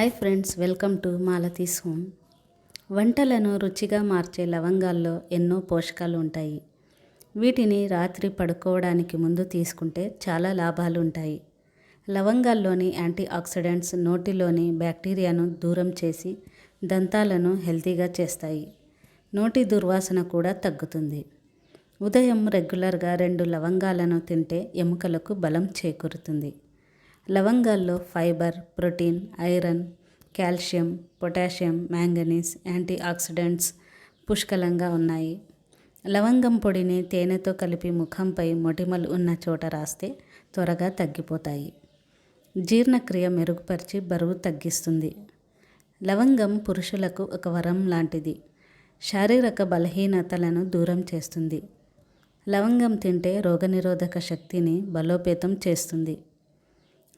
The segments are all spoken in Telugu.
Hi friends welcome to Malathi's home. వంటలను రుచిగా మార్చే లవంగాల్లో ఎన్నో పోషకాలు ఉంటాయి. వీటిని రాత్రి పడుకోవడానికి ముందు తీసుకుంటే చాలా లాభాలు ఉంటాయి. లవంగాల్లోని యాంటీ ఆక్సిడెంట్స్ నోటిలోని బ్యాక్టీరియాను దూరం చేసి దంతాలను హెల్తీగా చేస్తాయి. నోటి దుర్వాసన కూడా తగ్గుతుంది. ఉదయం రెగ్యులర్గా రెండు లవంగాలను తింటే ఎముకలకు బలం చేకూరుతుంది. లవంగాల్లో fibre protein iron calcium potassium manganese antioxidants పుష్కలంగా ఉన్నాయి. లవంగం పొడిని తేనెతో కలిపి ముఖంపై మొటిమలు ఉన్న చోట రాస్తే త్వరగా తగ్గిపోతాయి. జీర్ణక్రియ మెరుగుపరిచి బరువు తగ్గిస్తుంది. లవంగం పురుషులకు ఒక వరం లాంటిది. శారీరక బలహీనతలను దూరం చేస్తుంది. లవంగం తింటే రోగనిరోధక శక్తిని బలోపేతం చేస్తుంది.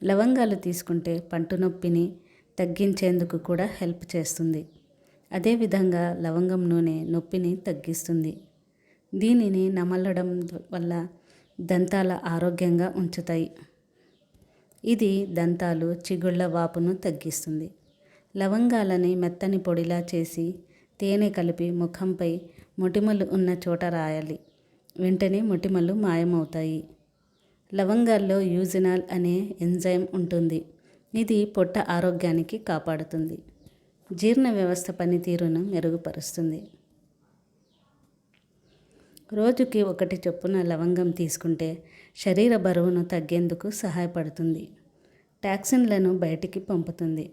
లవంగాలు తీసుకుంటే పంటు నొప్పిని తగ్గించేందుకు కూడా హెల్ప్ చేస్తుంది. అదేవిధంగా లవంగం నూనె నొప్పిని తగ్గిస్తుంది. దీనిని నమలడం వల్ల దంతాల ఆరోగ్యంగా ఉంచుతాయి. ఇది దంతాలు చిగుళ్ళ వాపును తగ్గిస్తుంది. లవంగాలని మెత్తని పొడిలా చేసి తేనె కలిపి ముఖంపై మొటిమలు ఉన్న చోట రాయాలి. వెంటనే మొటిమలు మాయమవుతాయి. లవంగాల్లో యూజినాల్ అనే ఎంజైమ్ ఉంటుంది. ఇది పొట్ట ఆరోగ్యానికి కాపాడుతుంది. జీర్ణ వ్యవస్థ పనితీరును మెరుగుపరుస్తుంది. రోజుకి ఒకటి చొప్పున లవంగం తీసుకుంటే శరీర బరువును తగ్గేందుకు సహాయపడుతుంది. టాక్సిన్లను బయటికి పంపుతుంది.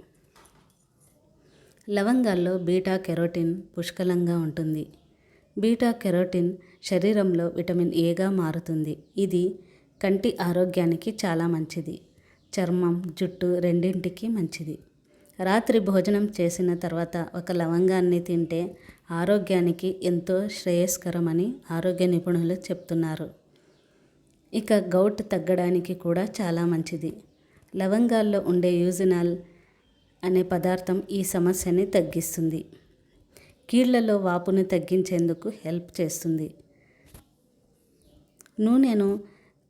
లవంగాల్లో బీటా కెరోటిన్ పుష్కలంగా ఉంటుంది. బీటా కెరోటిన్ శరీరంలో విటమిన్ ఏగా మారుతుంది. ఇది కంటి ఆరోగ్యానికి చాలా మంచిది. చర్మం జుట్టు రెండింటికి మంచిది. రాత్రి భోజనం చేసిన తర్వాత ఒక లవంగాన్ని తింటే ఆరోగ్యానికి ఎంతో శ్రేయస్కరమని ఆరోగ్య నిపుణులు చెప్తున్నారు. ఇక గౌట్ తగ్గడానికి కూడా చాలా మంచిది. లవంగాల్లో ఉండే యూజినాల్ అనే పదార్థం ఈ సమస్యని తగ్గిస్తుంది. కీళ్ళలో వాపును తగ్గించేందుకు హెల్ప్ చేస్తుంది. నూనెను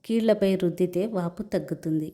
కీళ్ళపై రుద్దితే వాపు తగ్గుతుంది.